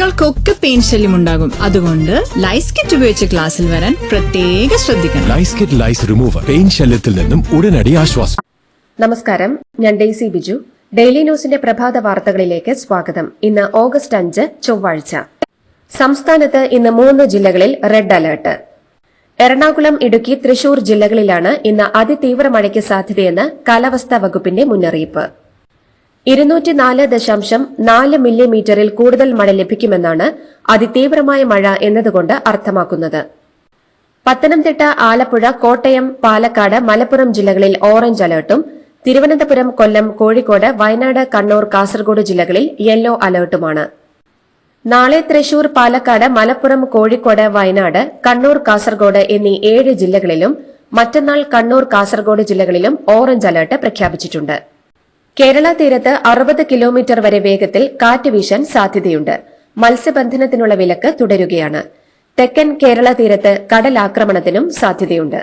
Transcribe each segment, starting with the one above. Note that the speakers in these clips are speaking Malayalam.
കുട്ടികൾക്കൊക്കെ പെയിൻ ശല്യം ഉണ്ടാകും. അതുകൊണ്ട് ലൈസ് കിറ്റ് ഉപയോഗിച്ച് ക്ലാസ്സിൽ വരാൻ പ്രത്യേക ശ്രദ്ധിക്കണം. ലൈസ് കിറ്റ് ലൈസ് റിമൂവർ പെയിൻ ശല്യത്തിൽ നിന്നും ഉടനടി ആശ്വാസം. നമസ്കാരം. ഞാൻ ഡെയ്സി ബിജു. ഡെയിലി ന്യൂസിന്റെ പ്രഭാത വാർത്തകളിലേക്ക് സ്വാഗതം. ഇന്ന് ഓഗസ്റ്റ് അഞ്ച് ചൊവ്വാഴ്ച. സംസ്ഥാനത്ത് ഇന്ന് മൂന്ന് ജില്ലകളിൽ റെഡ് അലർട്ട്. എറണാകുളം ഇടുക്കി തൃശൂർ ജില്ലകളിലാണ് ഇന്ന് അതിതീവ്ര മഴയ്ക്ക് സാധ്യതയെന്ന് കാലാവസ്ഥാ വകുപ്പിന്റെ മുന്നറിയിപ്പ്. ഇരുന്നൂറ്റിനാല് ദശാംശം നാല് മില്ലിമീറ്ററിൽ കൂടുതൽ മഴ ലഭിക്കുമെന്നാണ് അതിതീവ്രമായ മഴ എന്നതുകൊണ്ട് അർത്ഥമാക്കുന്നത്. പത്തനംതിട്ട ആലപ്പുഴ കോട്ടയം പാലക്കാട് മലപ്പുറം ജില്ലകളിൽ ഓറഞ്ച് അലർട്ടും തിരുവനന്തപുരം കൊല്ലം കോഴിക്കോട് വയനാട് കണ്ണൂർ കാസർഗോഡ് ജില്ലകളിൽ യെല്ലോ അലർട്ടുമാണ്. നാളെ തൃശൂർ പാലക്കാട് മലപ്പുറം കോഴിക്കോട് വയനാട് കണ്ണൂർ കാസർഗോഡ് എന്നീ ഏഴ് ജില്ലകളിലും മറ്റന്നാൾ കണ്ണൂർ കാസർഗോഡ് ജില്ലകളിലും ഓറഞ്ച് അലർട്ട് പ്രഖ്യാപിച്ചിട്ടുണ്ട്. കേരള തീരത്ത് അറുപത് കിലോമീറ്റർ വരെ വേഗത്തിൽ കാറ്റ് വീശാൻ സാധ്യതയുണ്ട്. മത്സ്യബന്ധനത്തിനുള്ള വിലക്ക് തുടരുകയാണ്. തെക്കൻ കേരള തീരത്ത് കടലാക്രമണത്തിനും സാധ്യതയുണ്ട്.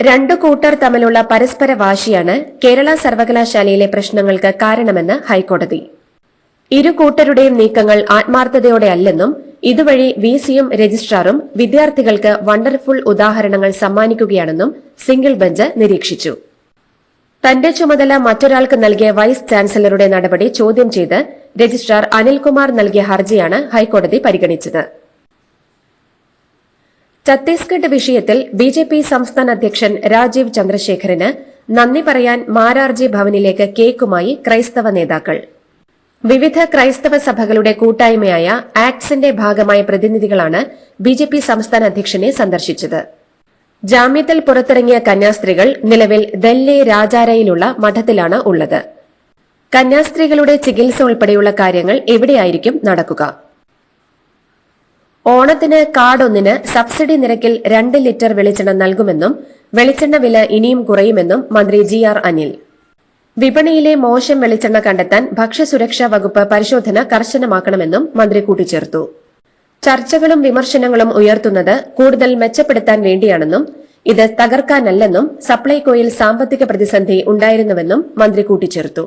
രണ്ടു കൂട്ടർ തമ്മിലുള്ള പരസ്പര വാശിയാണ് കേരള സർവകലാശാലയിലെ പ്രശ്നങ്ങൾക്ക് കാരണമെന്ന് ഹൈക്കോടതി. ഇരു കൂട്ടരുടെയും നീക്കങ്ങൾ ആത്മാർത്ഥതയോടെ അല്ലെന്നും ഇതുവഴി വിസിയും രജിസ്ട്രാറും വിദ്യാർത്ഥികൾക്ക് വണ്ടർഫുൾ ഉദാഹരണങ്ങൾ സമ്മാനിക്കുകയാണെന്നും സിംഗിൾ ബെഞ്ച് നിരീക്ഷിച്ചു. തന്റെ ചുമതല മറ്റൊരാൾക്ക് നൽകിയ വൈസ് ചാൻസലറുടെ നടപടി ചോദ്യം ചെയ്ത് രജിസ്ട്രാർ അനിൽകുമാർ നൽകിയ ഹർജിയാണ് ഹൈക്കോടതി പരിഗണിച്ചത്. ഛത്തീസ്ഗഡ് വിഷയത്തിൽ ബി ജെ പി സംസ്ഥാന അധ്യക്ഷൻ രാജീവ് ചന്ദ്രശേഖരന് നന്ദി പറയാൻ മാരാർജി ഭവനിലേക്ക് കേക്കുമായി ക്രൈസ്തവ നേതാക്കൾ. വിവിധ ക്രൈസ്തവ സഭകളുടെ കൂട്ടായ്മയായ ആക്ട്സിന്റെ ഭാഗമായ പ്രതിനിധികളാണ് ബി സംസ്ഥാന അധ്യക്ഷനെ സന്ദർശിച്ചത്. ജാമ്യത്തിൽ പുറത്തിറങ്ങിയ കന്യാസ്ത്രീകൾ നിലവിൽ ദല്ലി രാജാരയിലുള്ള മഠത്തിലാണ് ഉള്ളത്. കന്യാസ്ത്രീകളുടെ ചികിത്സ ഉൾപ്പെടെയുള്ള കാര്യങ്ങൾ എവിടെയായിരിക്കും നടക്കുക? ഓണത്തിന് കാർഡൊന്നിന് സബ്സിഡി നിരക്കിൽ രണ്ട് ലിറ്റർ വെളിച്ചെണ്ണ നൽകുമെന്നും വെളിച്ചെണ്ണ വില ഇനിയും കുറയുമെന്നും മന്ത്രി ജി ആർ അനിൽ. വിപണിയിലെ മോശം വെളിച്ചെണ്ണ കണ്ടെത്താൻ ഭക്ഷ്യസുരക്ഷാ വകുപ്പ് പരിശോധന കർശനമാക്കണമെന്നും മന്ത്രി കൂട്ടിച്ചേർത്തു. ചർച്ചകളും വിമർശനങ്ങളും ഉയർത്തുന്നത് കൂടുതൽ മെച്ചപ്പെടുത്താൻ വേണ്ടിയാണെന്നും ഇത് തകർക്കാനല്ലെന്നും സപ്ലൈകോയിൽ സാമ്പത്തിക പ്രതിസന്ധി ഉണ്ടായിരുന്നുവെന്നും മന്ത്രി കൂട്ടിച്ചേർത്തു.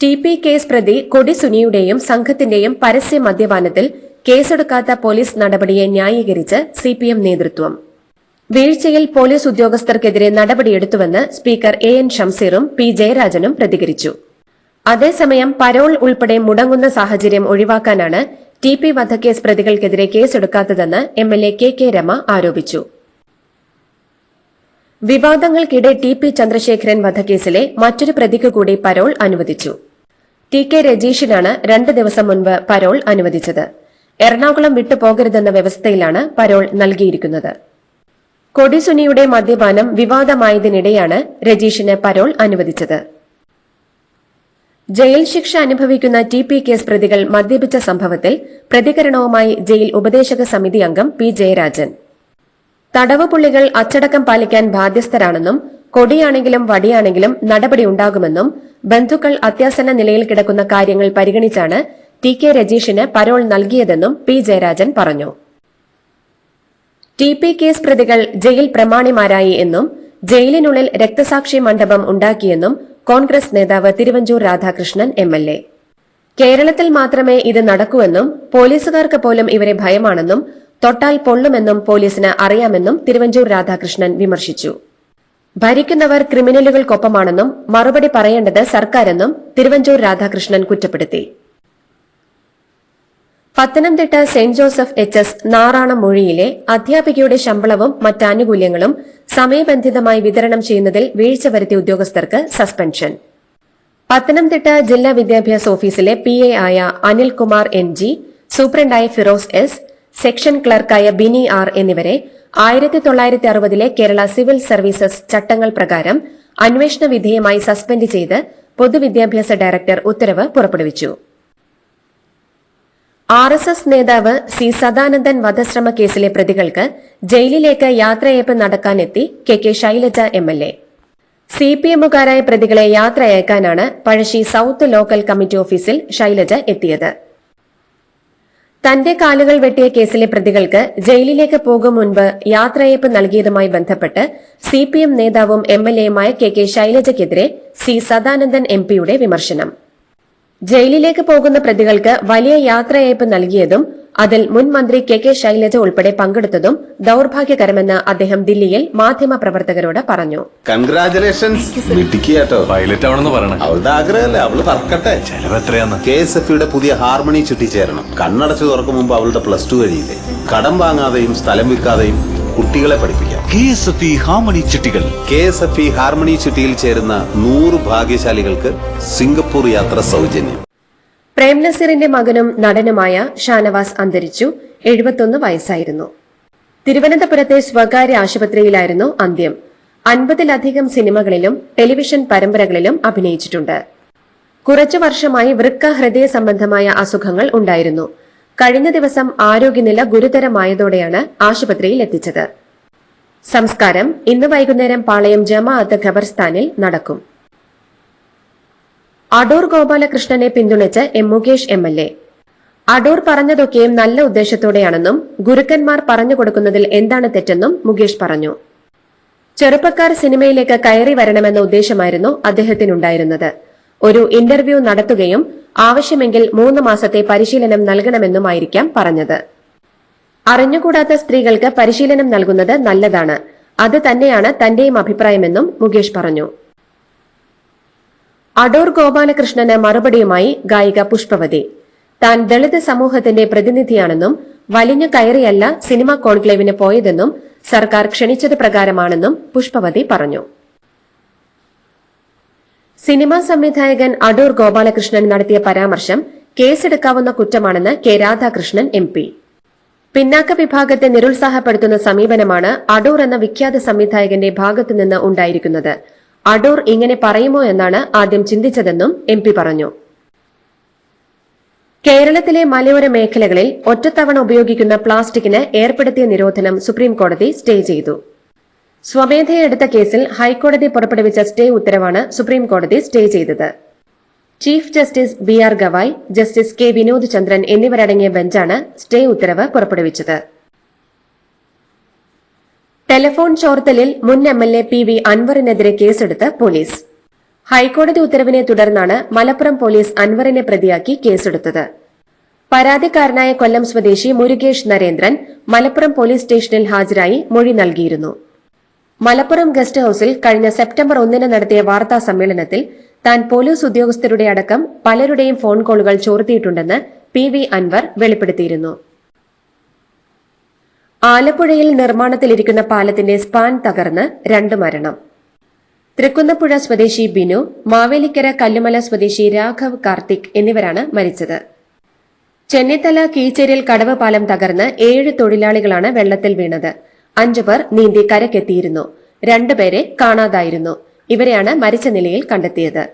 ടി പി കേസ് പ്രതി കൊടി സുനിയുടെയും സംഘത്തിന്റെയും പരസ്യ മദ്യപാനത്തിൽ കേസെടുക്കാത്ത പോലീസ് നടപടിയെ ന്യായീകരിച്ച് സിപിഎം നേതൃത്വം. വീഴ്ചയിൽ പോലീസ് ഉദ്യോഗസ്ഥർക്കെതിരെ നടപടിയെടുത്തുവെന്ന് സ്പീക്കർ എ എൻ ഷംസീറും പി ജയരാജനും പ്രതികരിച്ചു. അതേസമയം പരോൾ ഉൾപ്പെടെ മുടങ്ങുന്ന സാഹചര്യം ഒഴിവാക്കാനാണ് ടി പി വധക്കേസ് പ്രതികൾക്കെതിരെ കേസെടുക്കാത്തതെന്ന് M L A K K Rema ആരോപിച്ചു. വിവാദങ്ങൾക്കിടെ ടി പി ചന്ദ്രശേഖരൻ വധക്കേസിലെ മറ്റൊരു പ്രതിക്ക് കൂടി പരോൾ അനുവദിച്ചു. ടി കെ രജീഷിനാണ് രണ്ട് ദിവസം മുൻപ് പരോൾ അനുവദിച്ചത്. എറണാകുളം വിട്ടുപോകരുതെന്ന വ്യവസ്ഥയിലാണ് പരോൾ നൽകിയിരിക്കുന്നത്. കൊടിസുനിയുടെ മദ്യപാനം വിവാദമായതിനിടെയാണ് രജീഷിന് പരോൾ അനുവദിച്ചത്. ജയിൽ ശിക്ഷ അനുഭവിക്കുന്ന ടി പി കേസ് പ്രതികൾ മദ്യപിച്ച സംഭവത്തിൽ പ്രതികരണവുമായി ജയിൽ ഉപദേശക സമിതി അംഗം പി ജയരാജൻ. തടവുപുള്ളികൾ അച്ചടക്കം പാലിക്കാൻ ബാധ്യസ്ഥരാണെന്നും കൊടിയാണെങ്കിലും വടിയാണെങ്കിലും നടപടി ഉണ്ടാകുമെന്നും ബന്ധുക്കൾ അത്യാസന്ന നിലയിൽ കിടക്കുന്ന കാര്യങ്ങൾ പരിഗണിച്ചാണ് ടി കെ രജീഷിന് പരോൾ നൽകിയതെന്നും പി ജയരാജൻ പറഞ്ഞു. ടി പി കേസ് പ്രതികൾ ജയിൽ പ്രമാണിമാരായി എന്നും ജയിലിനുള്ളിൽ രക്തസാക്ഷി മണ്ഡപം ഉണ്ടാക്കിയെന്നും കോൺഗ്രസ് നേതാവ് Thiruvanchoor Radhakrishnan M L A. കേരളത്തിൽ മാത്രമേ ഇത് നടക്കൂവെന്നും പോലീസുകാർക്ക് പോലും ഇവരെ ഭയമാണെന്നും തൊട്ടാൽ പൊള്ളുമെന്നും പോലീസിന് അറിയാമെന്നും തിരുവഞ്ചൂർ രാധാകൃഷ്ണൻ വിമർശിച്ചു. ഭരിക്കുന്നവർ ക്രിമിനലുകൾക്കൊപ്പമാണെന്നും മറുപടി പറയേണ്ടത് സർക്കാരെന്നും തിരുവഞ്ചൂർ രാധാകൃഷ്ണൻ കുറ്റപ്പെടുത്തി. Pathanamthitta saint Joseph H S നാറാണമൊഴിയിലെ അധ്യാപികയുടെ ശമ്പളവും മറ്റാനുകൂല്യങ്ങളും സമയബന്ധിതമായി വിതരണം ചെയ്യുന്നതിൽ വീഴ്ച വരുത്തിയ ഉദ്യോഗസ്ഥർക്ക് സസ്പെൻഷൻ. പത്തനംതിട്ട ജില്ലാ വിദ്യാഭ്യാസ ഓഫീസിലെ പി എ ആയ അനിൽകുമാർ എൻ ജി സൂപ്രണ്ടായ ഫിറോസ് എസ് സെക്ഷൻ ക്ലർക്കായ ബിനി ആർ എന്നിവരെ ആയിരത്തി തൊള്ളായിരത്തി അറുപതിലെ കേരള സിവിൽ സർവീസസ് ചട്ടങ്ങൾ പ്രകാരം അന്വേഷണ വിധേയമായി സസ്പെൻഡ് ചെയ്ത് പൊതുവിദ്യാഭ്യാസ ഡയറക്ടർ ഉത്തരവ് പുറപ്പെടുവിച്ചു. ആർ എസ് എസ് നേതാവ് സി സദാനന്ദൻ വധശ്രമ കേസിലെ പ്രതികൾക്ക് ജയിലിലേക്ക് യാത്രയയപ്പ് നടക്കാനെത്തി K K Shailaja M L A. C P എമ്മുകാരായ പ്രതികളെ യാത്രയയക്കാനാണ് പഴശ്ശി സൌത്ത് ലോക്കൽ കമ്മിറ്റി ഓഫീസിൽ ശൈലജ എത്തിയത്. തന്റെ കാലുകൾ വെട്ടിയ കേസിലെ പ്രതികൾക്ക് ജയിലിലേക്ക് പോകും മുൻപ് യാത്രയയപ്പ് നൽകിയതുമായി ബന്ധപ്പെട്ട് സി പി എം നേതാവും എം എൽ എയുമായ കെ കെ ശൈലജയ്ക്കെതിരെ സി സദാനന്ദൻ എം പിയുടെ വിമർശനം. ജയിലിലേക്ക് പോകുന്ന പ്രതികൾക്ക് വലിയ യാത്രയയപ്പ് നൽകിയതും അതിൽ മുൻ മന്ത്രി കെ കെ ശൈലജ ഉൾപ്പെടെ പങ്കെടുത്തതും ദൌർഭാഗ്യകരമെന്ന് അദ്ദേഹം ദില്ലിയിൽ മാധ്യമ പ്രവർത്തകരോട് പറഞ്ഞു കൺഗ്രാചുലേഷൻസ് പൈലറ്റ് ആവണമെന്ന് പറയണം. അവളുടെ ആഗ്രഹമല്ലേ? അവൾ പറക്കട്ടെ. ചെലവ് എത്രയാന്ന്? കെ എസ് എഫ് യുടെ പുതിയ ഹാർമണി ചുറ്റിച്ചേരണം. കണ്ണടച്ചു തുറക്കും മുമ്പ് അവളുടെ പ്ലസ് ടു കഴിയില്ലേ? കടം വാങ്ങാതെയും സ്ഥലം വിൽക്കാതെയും കുട്ടികളെ പഠിപ്പിക്കാം. K S F E harmony ചിട്ടികൾ. K S F E harmony ചിട്ടിയിൽ ചേരുന്ന നൂറ് ഭാഗ്യശാലികൾക്ക് സിംഗപ്പൂർ യാത്ര സൗജന്യം. പ്രേം നസീറിന്റെ മകനും നടനുമായ ഷാനവാസ് അന്തരിച്ചു. എഴുപത്തൊന്ന് വയസ്സായിരുന്നു. തിരുവനന്തപുരത്തെ സ്വകാര്യ ആശുപത്രിയിലായിരുന്നു അന്ത്യം. അൻപതിലധികം സിനിമകളിലും ടെലിവിഷൻ പരമ്പരകളിലും അഭിനയിച്ചിട്ടുണ്ട്. കുറച്ചു വർഷമായി വൃക്ക ഹൃദയ സംബന്ധമായ അസുഖങ്ങൾ ഉണ്ടായിരുന്നു. കഴിഞ്ഞ ദിവസം ആരോഗ്യനില ഗുരുതരമായതോടെയാണ് ആശുപത്രിയിൽ എത്തിച്ചത്. സംസ്കാരം ഇന്ന് വൈകുന്നേരം പാളയം ജമാഅത്ത് ഖബർസ്ഥാനിൽ നടക്കും. അടൂർ ഗോപാലകൃഷ്ണനെ പിന്തുണച്ച് M Mukesh M L A. Adoor പറഞ്ഞതൊക്കെയും നല്ല ഉദ്ദേശത്തോടെയാണെന്നും ഗുരുക്കന്മാർ പറഞ്ഞു കൊടുക്കുന്നതിൽ എന്താണ് തെറ്റെന്നും മുകേഷ് പറഞ്ഞു. ചെറുപ്പക്കാർ സിനിമയിലേക്ക് കയറി വരണമെന്ന ഉദ്ദേശമായിരുന്നു അദ്ദേഹത്തിനുണ്ടായിരുന്നത്. ഒരു ഇന്റർവ്യൂ നടത്തുകയും ആവശ്യമെങ്കിൽ മൂന്ന് മാസത്തെ പരിശീലനം നൽകണമെന്നുമായിരിക്കാം പറഞ്ഞത്. അറിഞ്ഞുകൂടാത്ത സ്ത്രീകൾക്ക് പരിശീലനം നൽകുന്നത് നല്ലതാണ്. അത് തന്നെയാണ് തന്റെയും അഭിപ്രായമെന്നും മുകേഷ് പറഞ്ഞു. അടൂർ ഗോപാലകൃഷ്ണന് മറുപടിയുമായി ഗായിക പുഷ്പവതി. താൻ ദളിത് സമൂഹത്തിന്റെ പ്രതിനിധിയാണെന്നും വലിഞ്ഞു കയറിയല്ല സിനിമാ കോൺക്ലേവിന് പോയതെന്നും സർക്കാർ ക്ഷണിച്ചത് പ്രകാരമാണെന്നും പുഷ്പവതി പറഞ്ഞു. സിനിമാ സംവിധായകൻ അടൂർ ഗോപാലകൃഷ്ണൻ നടത്തിയ പരാമർശം കേസെടുക്കാവുന്ന കുറ്റമാണെന്ന് കെ രാധാകൃഷ്ണൻ എം പി. പിന്നാക്ക വിഭാഗത്തെ നിരുത്സാഹപ്പെടുത്തുന്ന സമീപനമാണ് അടൂർ എന്ന വിഖ്യാത സംവിധായകന്റെ ഭാഗത്തുനിന്ന് ഉണ്ടായിരിക്കുന്നത്. അടൂർ ഇങ്ങനെ പറയുമോ എന്നാണ് ആദ്യം ചിന്തിച്ചതെന്നും എം പി പറഞ്ഞു. കേരളത്തിലെ മലയോര മേഖലകളിൽ ഒറ്റത്തവണ ഉപയോഗിക്കുന്ന പ്ലാസ്റ്റിക്കിന് ഏർപ്പെടുത്തിയ നിരോധനം സുപ്രീംകോടതി സ്റ്റേ ചെയ്തു. സ്വമേധയെ എടുത്ത കേസിൽ ഹൈക്കോടതി പുറപ്പെടുവിച്ച സ്റ്റേ ഉത്തരവാണ് സുപ്രീംകോടതി സ്റ്റേ ചെയ്തത്. Chief justice B R Gavai justice K Vinod Chandran എന്നിവരടങ്ങിയ ബെഞ്ചാണ് സ്റ്റേ ഉത്തരവ് പുറപ്പെടുവിച്ചത്. ടെലിഫോൺ ചോർത്തലിൽ മുൻ M L A P V അൻവറിനെതിരെ കേസെടുത്ത് പോലീസ്. ഹൈക്കോടതി ഉത്തരവിനെ തുടർന്നാണ് മലപ്പുറം പോലീസ് അൻവറിനെ പ്രതിയാക്കി കേസെടുത്തത്. പരാതിക്കാരനായ കൊല്ലം സ്വദേശി മുരുകേഷ് നരേന്ദ്രൻ മലപ്പുറം പോലീസ് സ്റ്റേഷനിൽ ഹാജരായി മൊഴി നൽകിയിരുന്നു. മലപ്പുറം ഗസ്റ്റ് ഹൌസിൽ കഴിഞ്ഞ സെപ്റ്റംബർ ഒന്നിന് നടത്തിയ വാർത്താ സമ്മേളനത്തിൽ താൻ പോലീസ് ഉദ്യോഗസ്ഥരുടെ അടക്കം പലരുടെയും ഫോൺ കോളുകൾ ചോർത്തിയിട്ടുണ്ടെന്ന് പി വി അൻവർ വെളിപ്പെടുത്തിയിരുന്നു. ആലപ്പുഴയിൽ നിർമ്മാണത്തിലിരിക്കുന്ന പാലത്തിന്റെ സ്പാൻ തകർന്ന് രണ്ട് മരണം. തൃക്കുന്നപ്പുഴ സ്വദേശി ബിനു മാവേലിക്കര കല്ലുമല സ്വദേശി രാഘവ് കാർത്തിക് എന്നിവരാണ് മരിച്ചത്. ചെന്നിത്തല കീച്ചേരിൽ കടവ് പാലം തകർന്ന് ഏഴ് തൊഴിലാളികളാണ് വെള്ളത്തിൽ വീണത്. അഞ്ചു പേർ നീന്തി കരക്കെത്തിയിരുന്നു രണ്ടുപേരെ കാണാതായിരുന്നു. ഇവരെയാണ് മരിച്ച നിലയിൽ കണ്ടെത്തിയത്.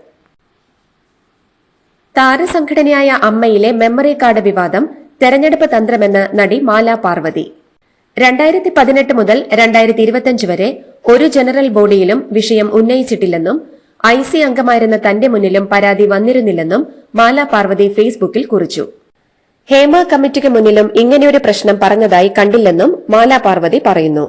താരസംഘടനയായ അമ്മയിലെ മെമ്മറി കാർഡ് വിവാദം തെരഞ്ഞെടുപ്പ് തന്ത്രമെന്ന് നടി മാല പാർവതി. രണ്ടായിരത്തി പതിനെട്ട് മുതൽ രണ്ടായിരത്തി ഇരുപത്തിയഞ്ച് വരെ ഒരു ജനറൽ ബോഡിയിലും വിഷയം ഉന്നയിച്ചിട്ടില്ലെന്നും ഐ സി അംഗമായിരുന്ന തന്റെ മുന്നിലും പരാതി വന്നിരുന്നില്ലെന്നും മാല പാർവതി ഫേസ്ബുക്കിൽ കുറിച്ചു. ഹേമ കമ്മിറ്റിക്ക് മുന്നിലും ഇങ്ങനെയൊരു പ്രശ്നം പറഞ്ഞതായി കണ്ടില്ലെന്നും മാലാ പാർവതി പറയുന്നു.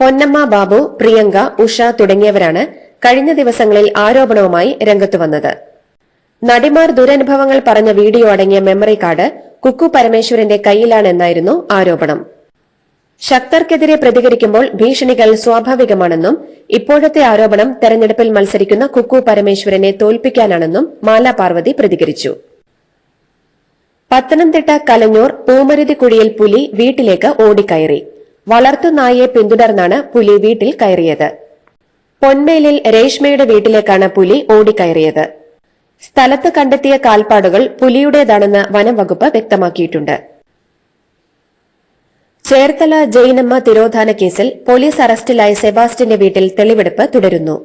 പൊന്നമ്മ ബാബു പ്രിയങ്ക ഉഷ തുടങ്ങിയവരാണ് കഴിഞ്ഞ ദിവസങ്ങളിൽ ആരോപണവുമായി രംഗത്തു വന്നത്. നടിമാർ ദുരനുഭവങ്ങൾ പറഞ്ഞ വീഡിയോ അടങ്ങിയ മെമ്മറി കാർഡ് കുക്കു പരമേശ്വരന്റെ കയ്യിലാണെന്നായിരുന്നു ആരോപണം. ശക്തർക്കെതിരെ പ്രതികരിക്കുമ്പോൾ ഭീഷണികൾ സ്വാഭാവികമാണെന്നും ഇപ്പോഴത്തെ ആരോപണം തെരഞ്ഞെടുപ്പിൽ മത്സരിക്കുന്ന കുക്കു പരമേശ്വരനെ തോൽപ്പിക്കാനാണെന്നും മാലാ പാർവതി പ്രതികരിച്ചു. പത്തനംതിട്ട കലഞ്ഞൂർ പൂമരുതിക്കുഴിയിൽ പുലി വീട്ടിലേക്ക് ഓടിക്കയറി. വളർത്തുനായയെ പിന്തുടർന്നാണ് പുലി വീട്ടിൽ കയറിയത്. പൊന്മേലിൽ രേഷ്മയുടെ വീട്ടിലേക്കാണ് പുലി ഓടിക്കയറിയത്. സ്ഥലത്ത് കണ്ടെത്തിയ കാൽപ്പാടുകൾ പുലിയുടേതാണെന്ന് വനം വകുപ്പ് വ്യക്തമാക്കിയിട്ടുണ്ട്. ചേർത്തല ജയിനമ്മ തിരോധാന കേസിൽ പോലീസ് അറസ്റ്റിലായ സെബാസ്റ്റ്യന്റെ വീട്ടിൽ തെളിവെടുപ്പ് തുടരുന്നു.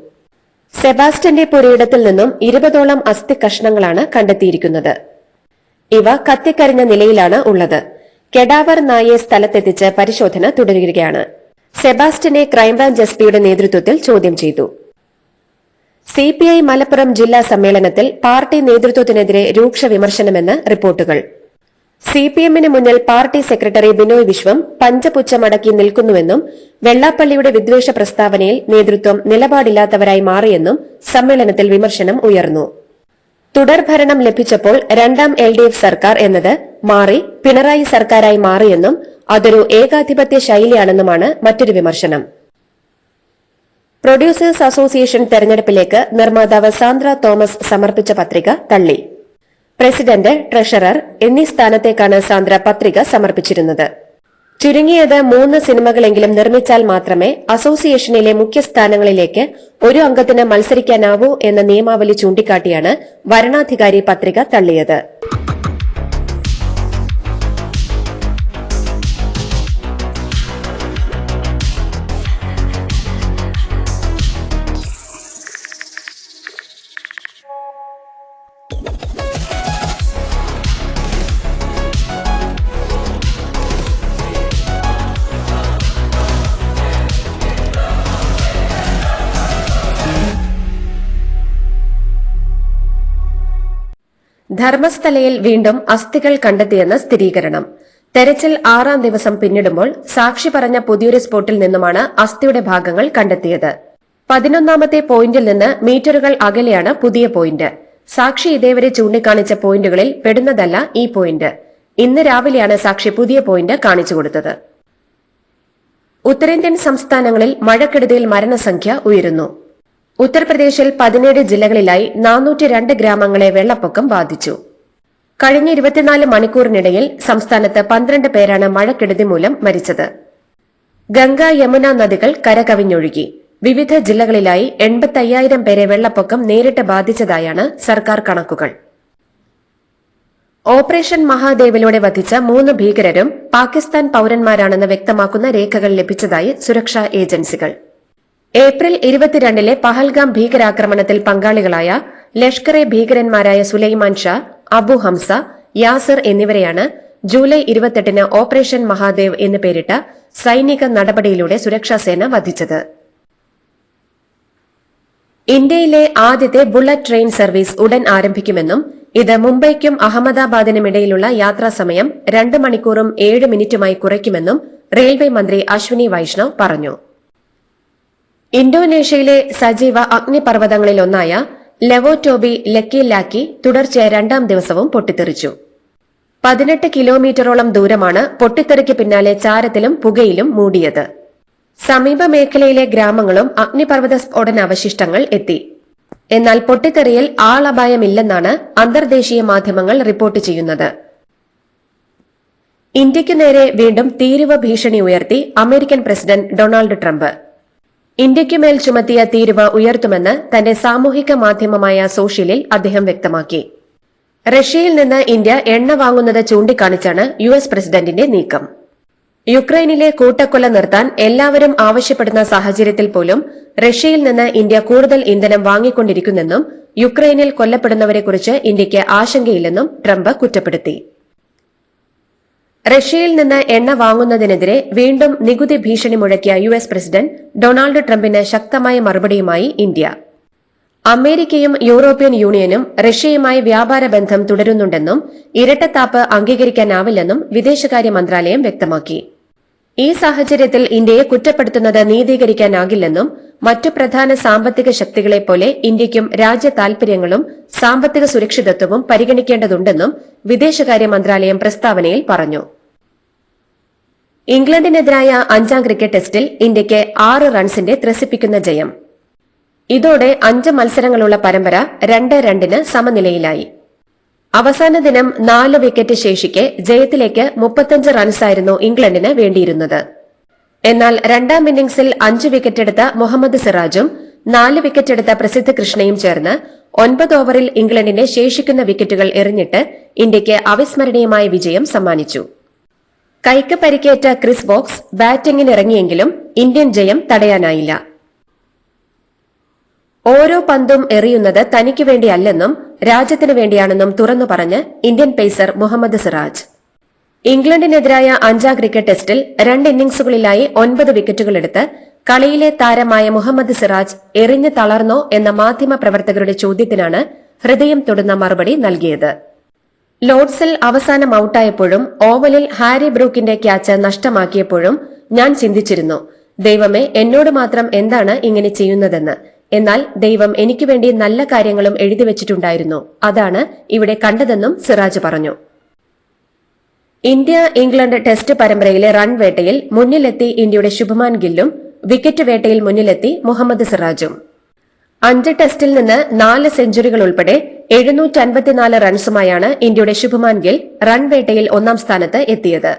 സെബാസ്റ്റ്യന്റെ പുരയിടത്തിൽ നിന്നും ഇരുപതോളം അസ്ഥി കഷ്ണങ്ങളാണ് കണ്ടെത്തിയിരിക്കുന്നത്. ഇവ കത്തിക്കരിഞ്ഞ നിലയിലാണ് ഉള്ളത്. കെഡാവർ നായെ സ്ഥലത്തെത്തിച്ച് പരിശോധന തുടരുകയാണ്. സെബാസ്റ്റിനെ ക്രൈംബ്രാഞ്ച് എസ് പിയുടെ നേതൃത്വത്തിൽ ചോദ്യം ചെയ്തു. സി പി ഐ മലപ്പുറം ജില്ലാ സമ്മേളനത്തിൽ പാർട്ടി നേതൃത്വത്തിനെതിരെ രൂക്ഷ വിമർശനമെന്ന് റിപ്പോർട്ടുകൾ. സി പി എമ്മിന് മുന്നിൽ പാർട്ടി സെക്രട്ടറി ബിനോയ് വിശ്വം പഞ്ചപുച്ചമടക്കി നിൽക്കുന്നുവെന്നും വെള്ളാപ്പള്ളിയുടെ വിദ്വേഷ പ്രസ്താവനയിൽ നേതൃത്വം നിലപാടില്ലാത്തവരായി മാറിയെന്നും സമ്മേളനത്തിൽ വിമർശനം ഉയർന്നു. തുടർഭരണം ലഭിച്ചപ്പോൾ രണ്ടാം എൽ ഡി എഫ് സർക്കാർ എന്നത് മാറി പിണറായി സർക്കാരായി മാറിയെന്നും അതൊരു ഏകാധിപത്യ ശൈലിയാണെന്നുമാണ് മറ്റൊരു വിമർശനം. പ്രൊഡ്യൂസേഴ്സ് അസോസിയേഷൻ തെരഞ്ഞെടുപ്പിലേക്ക് നിർമ്മാതാവ് സാന്ദ്ര തോമസ് സമർപ്പിച്ച പത്രിക തള്ളി. പ്രസിഡന്റ് ട്രഷറർ എന്നീ സ്ഥാനത്തേക്കാണ് സാന്ദ്ര പത്രിക സമർപ്പിച്ചിരുന്നത്. ചുരുങ്ങിയത് മൂന്ന് സിനിമകളെങ്കിലും നിർമ്മിച്ചാൽ മാത്രമേ അസോസിയേഷനിലെ മുഖ്യസ്ഥാനങ്ങളിലേക്ക് ഒരു അംഗത്തിന് മത്സരിക്കാനാവൂ എന്ന നിയമാവലി ചൂണ്ടിക്കാട്ടിയാണ് വരണാധികാരി പത്രിക തള്ളിയത് ധർമ്മസ്ഥലയിൽ വീണ്ടും അസ്ഥികൾ കണ്ടെത്തിയെന്ന് സ്ഥിരീകരണം. തെരച്ചിൽ ആറാം ദിവസം പിന്നിടുമ്പോൾ സാക്ഷി പറഞ്ഞ പുതിയൊരു സ്പോട്ടിൽ നിന്നുമാണ് അസ്ഥിയുടെ ഭാഗങ്ങൾ കണ്ടെത്തിയത്. പതിനൊന്നാമത്തെ പോയിന്റിൽ നിന്ന് മീറ്ററുകൾ അകലെയാണ് പുതിയ പോയിന്റ്. സാക്ഷി ഇതേവരെ ചൂണ്ടിക്കാണിച്ച പോയിന്റുകളിൽ പെടുന്നതല്ല ഈ പോയിന്റ്. ഇന്ന് രാവിലെയാണ് സാക്ഷി പുതിയ പോയിന്റ് കാണിച്ചു കൊടുത്തത്. ഉത്തരേന്ത്യൻ സംസ്ഥാനങ്ങളിൽ മഴക്കെടുതിയിൽ മരണസംഖ്യ ഉയരുന്നു. ഉത്തർപ്രദേശിൽ പതിനേഴ് ജില്ലകളിലായി നാനൂറ്റി രണ്ട് ഗ്രാമങ്ങളെ വെള്ളപ്പൊക്കം ബാധിച്ചു. കഴിഞ്ഞ ഇരുപത്തിനാല് മണിക്കൂറിനിടയിൽ സംസ്ഥാനത്ത് പന്ത്രണ്ട് പേരാണ് മഴക്കെടുതി മൂലം മരിച്ചത്. ഗംഗ യമുന നദികൾ കരകവിഞ്ഞൊഴുകി. വിവിധ ജില്ലകളിലായി എൺപത്തയ്യായിരം പേരെ വെള്ളപ്പൊക്കം നേരിട്ട് ബാധിച്ചതായാണ് സർക്കാർ കണക്കുകൾ. ഓപ്പറേഷൻ മഹാദേവിലൂടെ വധിച്ച മൂന്ന് ഭീകരരും പാകിസ്ഥാൻ പൌരന്മാരാണെന്ന് വ്യക്തമാക്കുന്ന രേഖകൾ ലഭിച്ചതായി സുരക്ഷാ ഏജൻസികൾ. ഏപ്രിൽ ഇരുപത്തിരണ്ടിലെ പഹൽഗാം ഭീകരാക്രമണത്തിൽ പങ്കാളികളായ ലഷ്കർ എ ഭീകരന്മാരായ സുലൈമാൻ ഷാ അബു ഹംസ യാസർ എന്നിവരെയാണ് ജൂലൈ ഇരുപത്തെട്ടിന് ഓപ്പറേഷൻ മഹാദേവ് എന്ന് പേരിട്ട സൈനിക നടപടിയിലൂടെ സുരക്ഷാസേന വധിച്ചത്. ഇന്ത്യയിലെ ആദ്യത്തെ ബുള്ളറ്റ് ട്രെയിൻ സർവീസ് ഉടൻ ആരംഭിക്കുമെന്നും ഇത് മുംബൈക്കും അഹമ്മദാബാദിനും ഇടയിലുള്ള യാത്രാസമയം രണ്ട് മണിക്കൂറും ഏഴ് മിനിറ്റുമായി കുറയ്ക്കുമെന്നും റെയിൽവേ മന്ത്രി അശ്വിനി വൈഷ്ണവ് പറഞ്ഞു. ഇന്തോനേഷ്യയിലെ സജീവ അഗ്നിപർവതങ്ങളിലൊന്നായ ലെവോറ്റോബി ലക്കി ലാക്കി തുടർച്ചയായ രണ്ടാം ദിവസവും പൊട്ടിത്തെറിച്ചു. പതിനെട്ട് കിലോമീറ്ററോളം ദൂരമാണ് പൊട്ടിത്തെറിക്ക് പിന്നാലെ ചാരത്തിലും പുകയിലും മൂടിയത്. സമീപ മേഖലയിലെ ഗ്രാമങ്ങളും അഗ്നിപർവത സ്ഫോടന അവശിഷ്ടങ്ങൾ എത്തി. എന്നാൽ പൊട്ടിത്തെറിയിൽ ആളപായമില്ലെന്നാണ് അന്തർദേശീയ മാധ്യമങ്ങൾ റിപ്പോർട്ട് ചെയ്യുന്നത്. ഇന്ത്യയ്ക്കു നേരെ വീണ്ടും തീരുവ ഭീഷണി ഉയർത്തി അമേരിക്കൻ പ്രസിഡന്റ് ഡൊണാൾഡ് ട്രംപ്. ഇന്ത്യയ്ക്കുമേൽ ചുമത്തിയ തീരുവ ഉയർത്തുമെന്ന് തന്റെ സാമൂഹിക മാധ്യമമായ സോഷ്യലിൽ അദ്ദേഹം വ്യക്തമാക്കി. റഷ്യയിൽ നിന്ന് ഇന്ത്യ എണ്ണ വാങ്ങുന്നത് ചൂണ്ടിക്കാണിച്ചാണ് യു എസ് പ്രസിഡന്റിന്റെ നീക്കം. യുക്രൈനിലെ കൂട്ടക്കൊല നിർത്താൻ എല്ലാവരും ആവശ്യപ്പെടുന്ന സാഹചര്യത്തിൽ പോലും റഷ്യയിൽ നിന്ന് ഇന്ത്യ കൂടുതൽ ഇന്ധനം വാങ്ങിക്കൊണ്ടിരിക്കുന്നെന്നും യുക്രൈനിൽ കൊല്ലപ്പെടുന്നവരെക്കുറിച്ച് ഇന്ത്യയ്ക്ക് ആശങ്കയില്ലെന്നും ട്രംപ് കുറ്റപ്പെടുത്തി. റഷ്യയിൽ നിന്ന് എണ്ണ വാങ്ങുന്നതിനെതിരെ വീണ്ടും നികുതി ഭീഷണി മുഴക്കിയ യു എസ് പ്രസിഡന്റ് ഡൊണാൾഡ് ട്രംപിന് ശക്തമായ മറുപടിയുമായി ഇന്ത്യ. അമേരിക്കയും യൂറോപ്യൻ യൂണിയനും റഷ്യയുമായി വ്യാപാര ബന്ധം തുടരുന്നുണ്ടെന്നും ഇരട്ടത്താപ്പ് അംഗീകരിക്കാനാവില്ലെന്നും വിദേശകാര്യ മന്ത്രാലയം വ്യക്തമാക്കി. ഈ സാഹചര്യത്തിൽ ഇന്ത്യയെ കുറ്റപ്പെടുത്തുന്നത് നീതീകരിക്കാനാകില്ലെന്നും മറ്റു പ്രധാന സാമ്പത്തിക ശക്തികളെപ്പോലെ ഇന്ത്യയ്ക്കും രാജ്യ താൽപര്യങ്ങളും സാമ്പത്തിക സുരക്ഷിതത്വവും പരിഗണിക്കേണ്ടതുണ്ടെന്നും വിദേശകാര്യ മന്ത്രാലയം പ്രസ്താവനയിൽ പറഞ്ഞു. ഇംഗ്ലണ്ടിനെതിരായ അഞ്ചാം ക്രിക്കറ്റ് ടെസ്റ്റിൽ ഇന്ത്യയ്ക്ക് ആറ് റൺസിന്റെ ത്രസിപ്പിക്കുന്ന ജയം. ഇതോടെ അഞ്ച് മത്സരങ്ങളുള്ള പരമ്പര രണ്ട് രണ്ടിന് സമനിലയിലായി. അവസാന ദിനം നാല് വിക്കറ്റ് ശേഷിക്കെ ജയത്തിലേക്ക് മുപ്പത്തഞ്ച് റൺസായിരുന്നു ഇംഗ്ലണ്ടിന് വേണ്ടിയിരുന്നത്. എന്നാൽ രണ്ടാം ഇന്നിംഗ്സിൽ അഞ്ച് വിക്കറ്റെടുത്ത മുഹമ്മദ് സിറാജും നാല് വിക്കറ്റെടുത്ത പ്രസിദ്ധ കൃഷ്ണയും ചേർന്ന് ഒൻപത് ഓവറിൽ ഇംഗ്ലണ്ടിന്റെ ശേഷിക്കുന്ന വിക്കറ്റുകൾ എറിഞ്ഞിട്ട് ഇന്ത്യയ്ക്ക് അവിസ്മരണീയമായ വിജയം സമ്മാനിച്ചു. കൈക്ക് പരിക്കേറ്റ ക്രിസ് ബോക്സ് ബാറ്റിംഗിനിറങ്ങിയെങ്കിലും ഇന്ത്യൻ ജയം തടയാനായില്ല. ഓരോ പന്തും എറിയുന്നത് തനിക്ക് വേണ്ടിയല്ലെന്നും രാജ്യത്തിനു വേണ്ടിയാണെന്നും തുറന്നു പറഞ്ഞ് ഇന്ത്യൻ പേസർ മുഹമ്മദ് സിറാജ്. ഇംഗ്ലണ്ടിനെതിരായ അഞ്ചാം ക്രിക്കറ്റ് ടെസ്റ്റിൽ രണ്ട് ഇന്നിംഗ്സുകളിലായി ഒൻപത് വിക്കറ്റുകളെടുത്ത് കളിയിലെ താരമായ മുഹമ്മദ് സിറാജ് എറിഞ്ഞു തളർന്നോ എന്ന മാധ്യമ പ്രവർത്തകരുടെ ചോദ്യത്തിനാണ് ഹൃദയം തൊടുന്ന മറുപടി നൽകിയത്. ലോർഡ്സിൽ അവസാനം ഔട്ടായപ്പോഴും ഓവലിൽ ഹാരി ബ്രൂക്കിന്റെ ക്യാച്ച് നഷ്ടമാക്കിയപ്പോഴും ഞാൻ ചിന്തിച്ചിരുന്നു ദൈവമേ എന്നോട് മാത്രം എന്താണ് ഇങ്ങനെ ചെയ്യുന്നതെന്ന്. എന്നാൽ ദൈവം എനിക്ക് വേണ്ടി നല്ല കാര്യങ്ങളും എഴുതി വെച്ചിട്ടുണ്ടായിരുന്നു. അതാണ് ഇവിടെ കണ്ടതെന്നും സിറാജ് പറഞ്ഞു. ഇന്ത്യ ഇംഗ്ലണ്ട് ടെസ്റ്റ് പരമ്പരയിലെ റൺ വേട്ടയിൽ മുന്നിലെത്തി ഇന്ത്യയുടെ ശുഭമാൻ ഗില്ലും വിക്കറ്റ് വേട്ടയിൽ മുന്നിലെത്തി മുഹമ്മദ് സിറാജും. അഞ്ച് ടെസ്റ്റിൽ നിന്ന് നാല് സെഞ്ചുറികൾ ഉൾപ്പെടെ എഴുന്നൂറ്റി അൻപത്തിനാല് റൺസുമായാണ് ഇന്ത്യയുടെ ശുഭമാൻ ഗിൽ റൺ വേട്ടയിൽ ഒന്നാം സ്ഥാനത്ത് എത്തിയത്.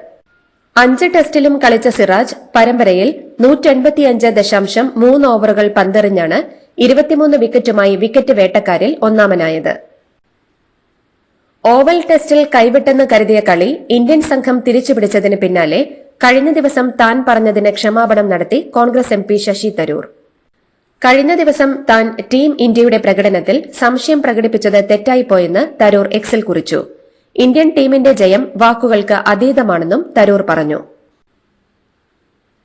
അഞ്ച് ടെസ്റ്റിലും കളിച്ച സിറാജ് പരമ്പരയിൽ നൂറ്റെൺപത്തിയഞ്ച് ദശാംശം മൂന്ന് ഓവറുകൾ പന്തെറിഞ്ഞാണ് ഇരുപത്തിമൂന്ന് വിക്കറ്റുമായി വിക്കറ്റ് വേട്ടക്കാരിൽ ഒന്നാമനായത്. ഓവൽ ടെസ്റ്റിൽ കൈവിട്ടെന്ന് കരുതിയ കളി ഇന്ത്യൻ സംഘം തിരിച്ചുപിടിച്ചതിന് പിന്നാലെ കഴിഞ്ഞ ദിവസം താൻ പറഞ്ഞതിന് ക്ഷമാപണം നടത്തി കോൺഗ്രസ് എം പി ശശി തരൂർ. കഴിഞ്ഞ ദിവസം താൻ ടീം ഇന്ത്യയുടെ പ്രകടനത്തിൽ സംശയം പ്രകടിപ്പിച്ചത് തെറ്റായിപ്പോയെന്ന് തരൂർ എക്സിൽ കുറിച്ചു. ഇന്ത്യൻ ടീമിന്റെ ജയം വാക്കുകൾക്ക് അതീതമാണെന്നും തരൂർ പറഞ്ഞു.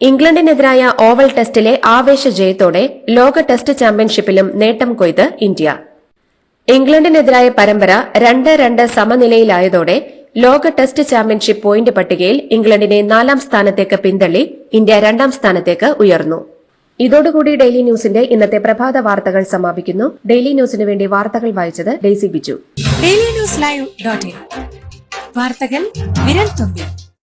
ഇംഗ്ലണ്ടിനെതിരായ ഓവൽ ടെസ്റ്റിലെ ആവേശ ജയത്തോടെ ലോക ടെസ്റ്റ് ചാമ്പ്യൻഷിപ്പിലും നേട്ടം കൊയ്ത് ഇന്ത്യ. ഇംഗ്ലണ്ടിനെതിരായ പരമ്പര രണ്ട് രണ്ട് സമനിലയിലായതോടെ ലോക ടെസ്റ്റ് ചാമ്പ്യൻഷിപ്പ് പോയിന്റ് പട്ടികയിൽ ഇംഗ്ലണ്ടിനെ നാലാം സ്ഥാനത്തേക്ക് പിന്തള്ളി ഇന്ത്യ രണ്ടാം സ്ഥാനത്തേക്ക് ഉയർന്നു. ഇതോടുകൂടി ഡെയിലി ന്യൂസിന്റെ ഇന്നത്തെ പ്രഭാത വാർത്തകൾ സമാപിക്കുന്നു. ഡെയിലി ന്യൂസിന് വേണ്ടി വാർത്തകൾ വായിച്ചത് Daisy Biju. Daily news live വാർത്തകൾ വിരൽ തുമ്പിൽ.